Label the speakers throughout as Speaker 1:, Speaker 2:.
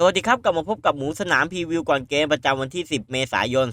Speaker 1: สวัสดีครับ กลับมาพบกับหมูสนามพรีวิวก่อนเกมประจำวันที่ 10 เมษายน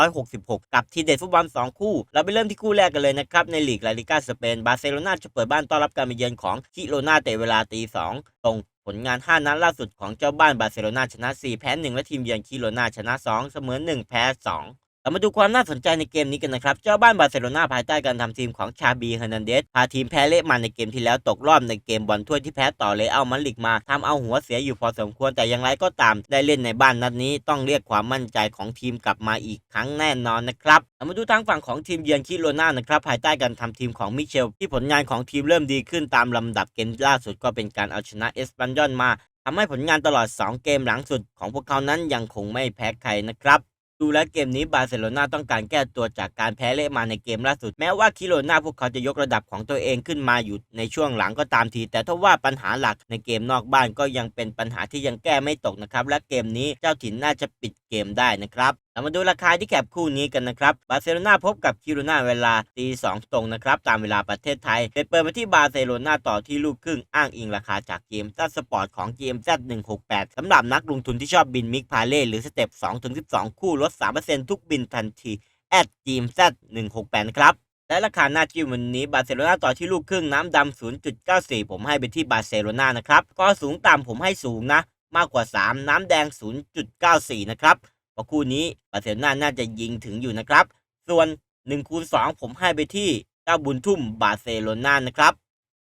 Speaker 1: 2566 กับทีเด็ดฟุตบอล 2 คู่ เราไปเริ่มที่คู่แรกกันเลยนะครับ ในลีกลาลิก้าสเปน บาร์เซโลนาจะเปิดบ้านต้อนรับการมาเยือนของคิโรนาเตะเวลาตี 2 ตรงผลงาน 5 นัดล่าสุดของเจ้าบ้านบาร์เซโลนาชนะ 4 แพ้ 1 และทีมเยือนคิโรนาชนะ 2 เสมอ 1 แพ้ 2 เรามาดูความน่าสนใจในเกมนี้กันนะครับ เจ้าบ้านบาร์เซโลนาภายใต้การทำทีมของชาบีเฮอร์นันเดสพาทีมแพ้เละมาในเกมที่แล้วตกรอบในเกมบอลถ้วยที่แพ้ต่อเลอัลมันลิกมาทำเอาหัวเสียอยู่พอสมควรแต่อย่างไรก็ตาม ได้เล่นในบ้านนัดนี้ต้องเรียกความมั่นใจของทีมกลับมาอีกครั้งแน่นอนนะครับเรามาดูทางฝั่งของทีมเยือนคิโรนานะครับภายใต้การทำทีมของมิเชล ที่ผลงานของทีมเริ่มดีขึ้นตามลำดับเกมล่าสุดก็เป็นการเอาชนะเอสปันยอนมาทำให้ผลงานตลอด 2 เกมหลังสุดของพวกเขานั้นยังคงไม่แพ้ใครนะครับ ดูแลเกมนี้บาร์เซโลนาต้องการแก้ตัวจากการแพ้เละมาในเกมล่าสุด แม้ว่าคิโรนาพวกเขาจะยกระดับของตัวเองขึ้นมาอยู่ในช่วงหลังก็ตามที แต่ถ้าว่าปัญหาหลักในเกมนอกบ้านก็ยังเป็นปัญหาที่ยังแก้ไม่ตกนะครับ และเกมนี้เจ้าถิ่นน่าจะปิดเกมได้นะครับ เรามาดูราคาที่แคบคู่นี้กันนะครับ บาร์เซโลนาพบกับคิโรนาเวลาตีสองตรงนะครับ ตามเวลาประเทศไทยเปิดมาที่บาร์เซโลนาต่อที่ลูกครึ่งอ้างอิงราคาจากเกมซัสปอร์ตของ GMZ 168สำหรับนักลงทุนที่ชอบบินมิกพาเล่หรือสเต็ป2-12 คู่ลด 3%ทุกบินทันที at GMZ 168นะครับและราคาหน้าจิ้มวันนี้บาร์เซโลนาต่อที่ลูกครึ่งน้ำดำ 0.94 ผมให้ไปที่บาร์เซโลนานะครับ ก็สูงต่ำผมให้สูงนะ มากกว่า 3 น้ำแดง 0.94 นะครับ ราะคู่นี้บาร์เซโลนาน่าจะยิงถึงอยู่นะครับ ส่วน1คูณ2ผมให้ไปที่เจ้าบุญทุ่มบาร์เซโลนานะครับ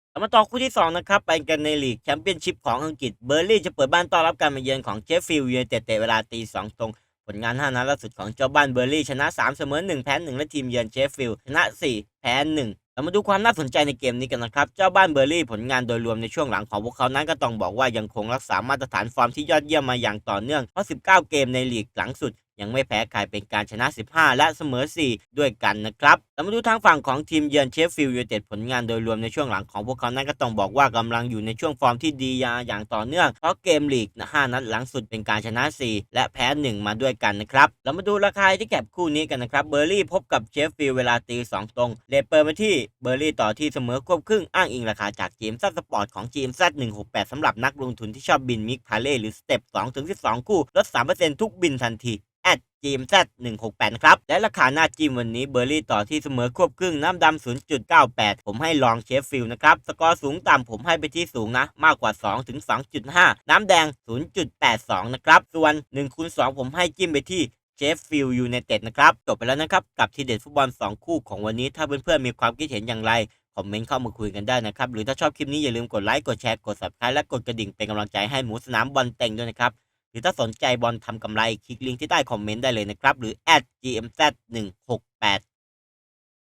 Speaker 1: เรามาต่อคู่ที่ 2 นะครับ ไปกันในลีกแชมเปี้ยนชิพของอังกฤษเบอร์ลี่จะเปิดบ้านต้อนรับการมาเยือนของเชฟฟิลด์ยูไนเต็ดเตะเวลาตี2ตรง ผลงาน5นัดล่าสุดของเจ้าบ้านเบอร์ลี่ชนะ 3 เสมอ 1 แพ้ 1 และทีมเยือนเชฟฟิลด์ชนะ 4 แพ้ 1 เรามาดูความน่าสนใจในเกมนี้กันนะครับ เจ้าบ้านเบอร์รี่ผลงานโดยรวมในช่วงหลังของพวกเขานั้นก็ต้องบอกว่ายังคงรักษามาตรฐานฟอร์มที่ยอดเยี่ยมมาอย่างต่อเนื่อง เพราะ 19 เกมในลีกหลังสุด ยังไม่แพ้ใครเป็นการชนะ 15 และเสมอ 4 ด้วยกันนะครับเรามาดูทางฝั่งของทีมเยือนเชฟฟิลด์ยูไนเต็ดผลงานโดยรวมในช่วงหลังของพวกเขานั้นก็ต้องบอกว่ากำลังอยู่ในช่วงฟอร์มที่ดียาอย่างต่อเนื่อง เพราะเกมลีก 5 นัดหลังสุดเป็นการชนะ 4 และแพ้ 1 มาด้วยกันนะครับเรามาดูราคาที่แก็บคู่นี้กันนะครับเบอร์ลี่พบกับเชฟฟิลด์เวลาตี2ตรงเลเปิดมาที่เบอร์ลี่ต่อที่เสมอควบครึ่งอ้างอิงราคาจากจีมซัสปอร์ตของจีมซัด168สำหรับนักลงทุนที่ชอบบินมิกพาเล่หรือสเต็ป2-12 คู่ลด3%ทุกบินทันที แอดจีมแซด168นะครับ และราคาหน้าจิมวันนี้เบอร์ลี่ต่อที่เสมอควบครึ่งน้ำดำ 0.98 ผมให้ลองเชฟฟิลนะครับ สกอร์สูงต่ำผมให้ไปที่สูงนะ มากกว่า 2 ถึง 2.5 น้ำแดง 0.82 นะครับ ส่วน1คูณ2ผมให้จิ้มไปที่เชฟฟิลยูไนเต็ดนะครับ จบไปแล้วนะครับ กับทีเด็ดฟุตบอล 2 คู่ของวันนี้ ถ้าเพื่อนๆมีความคิดเห็นอย่างไร คอมเมนต์เข้ามาคุยกันได้นะครับ หรือถ้าชอบคลิปนี้อย่าลืมกดไลค์ กดแชร์ กด subscribe และกดกระดิ่งเป็นกำลังใจให้หมูสนามบอลเต็งด้วยนะครับ รือถ้าสนใจบอลทำกำไร คลิกลิงก์ที่ใต้คอมเมนต์ได้เลยนะครับ หรือ @gmz168